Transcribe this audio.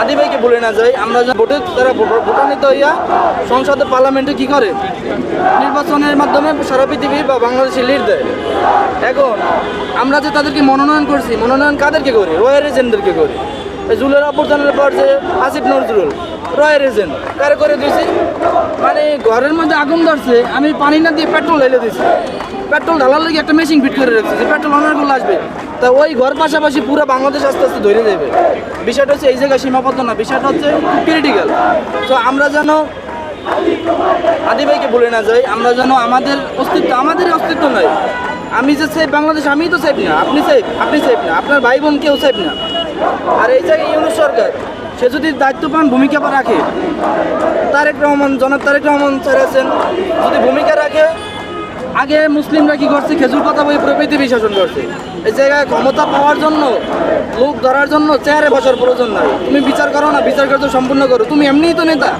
আদি ভাইকে বলে না যাই, আমরা ভোটে তারা ভোটান্বিত হইয়া সংসদে পার্লামেন্টে কি করে? নির্বাচনের মাধ্যমে সারা পৃথিবী বা বাংলাদেশে লিড দেয়। এখন, আমরা যে তাদেরকে মনোনয়ন করছি, মনোনয়ন কাদেরকে করি? রয়্যাল এজেন্টদেরকে করি। জুলের অভ্যর্থনের পর যে আসিফ নজরুল রয়্যাল এজেন্ট, কারে করে দিয়েছি মানে ঘরের মধ্যে আগুন ধরছে, আমি পানি না দিয়ে পেট্রোল ঢেলে দিয়েছি পেট্রোল ঢালার লাগে একটা মেশিন ফিট করে রাখছি, যে পেট্রোল অনারগুলো আসবে। তা ওই ঘর পাশাপাশি পুরো বাংলাদেশ আস্তে আস্তে ধরে যাবে বিষয়টা হচ্ছে এই জায়গায় সীমাবদ্ধ না, বিষয়টা হচ্ছে ক্রিটিক্যাল তো আমরা যেন আদি ভাইকে বলে না যাই, আমরা যেন আমাদের অস্তিত্ব আমাদের অস্তিত্ব নয় আমি যে সেফ বাংলাদেশ আমি তো সেফ না, আপনি সেফ আপনি সেফ না, আপনার ভাই বোন কেউ সেফ না। আর এই জায়গায় ইউনুস সরকার, সে যদি দায়িত্ববান ভূমিকা রাখে, তারেক রহমান, জনাব তারেক রহমান স্যার আছেন, যদি ভূমিকা রাখে আগে মুসলিমরা কি করছে? খেজুর পাতা বই পুরো পৃথিবী শাসন করছে। এই জায়গায় ক্ষমতা পাওয়ার জন্য, লোক ধরার জন্য, চেয়ারে বসার প্রয়োজন নাই। তুমি বিচার করো না, বিচার কার্য সম্পূর্ণ করো। তুমি এমনিই তো নেতা।